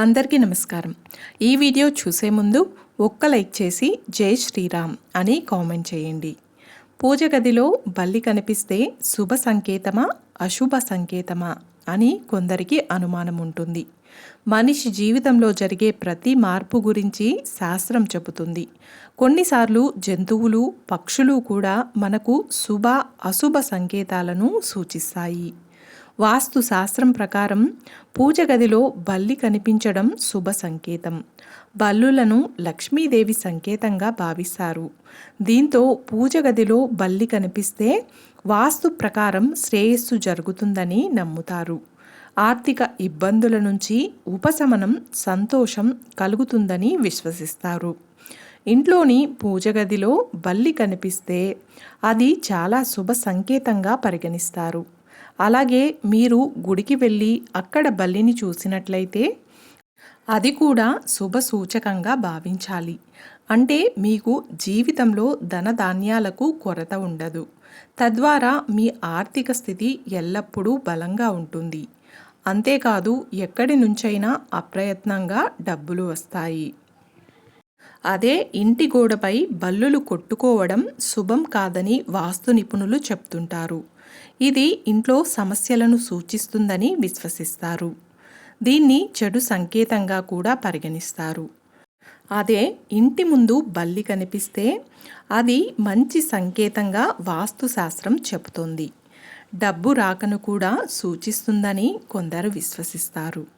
అందరికీ నమస్కారం. ఈ వీడియో చూసే ముందు ఒక్క లైక్ చేసి జై శ్రీరామ్ అని కామెంట్ చేయండి. పూజ గదిలో బల్లి కనిపిస్తే శుభ సంకేతమా అశుభ సంకేతమా అని కొందరికి అనుమానం ఉంటుంది. మనిషి జీవితంలో జరిగే ప్రతి మార్పు గురించి శాస్త్రం చెబుతుంది. కొన్నిసార్లు జంతువులు పక్షులు కూడా మనకు శుభ అశుభ సంకేతాలను సూచిస్తాయి. వాస్తు శాస్త్రం ప్రకారం పూజ గదిలో బల్లి కనిపించడం శుభ సంకేతం. బల్లులను లక్ష్మీదేవి సంకేతంగా భావిస్తారు. దీంతో పూజ గదిలో బల్లి కనిపిస్తే వాస్తు ప్రకారం శ్రేయస్సు జరుగుతుందని నమ్ముతారు. ఆర్థిక ఇబ్బందుల నుంచి ఉపశమనం సంతోషం కలుగుతుందని విశ్వసిస్తారు. ఇంట్లోని పూజ గదిలో బల్లి కనిపిస్తే అది చాలా శుభ సంకేతంగా పరిగణిస్తారు. అలాగే మీరు గుడికి వెళ్ళి అక్కడ బల్లిని చూసినట్లయితే అది కూడా శుభ సూచకంగా భావించాలి. అంటే మీకు జీవితంలో ధనధాన్యాలకు కొరత ఉండదు. తద్వారా మీ ఆర్థిక స్థితి ఎల్లప్పుడూ బలంగా ఉంటుంది. అంతేకాదు ఎక్కడి నుంచైనా అప్రయత్నంగా డబ్బులు వస్తాయి. అదే ఇంటి గోడపై బల్లులు కొట్టుకోవడం శుభం కాదని వాస్తు నిపుణులు చెప్తుంటారు. ఇది ఇంట్లో సమస్యలను సూచిస్తుందని విశ్వసిస్తారు. దీన్ని చెడు సంకేతంగా కూడా పరిగణిస్తారు. అదే ఇంటి ముందు బల్లి కనిపిస్తే అది మంచి సంకేతంగా వాస్తుశాస్త్రం చెబుతుంది. డబ్బు రాకను కూడా సూచిస్తుందని కొందరు విశ్వసిస్తారు.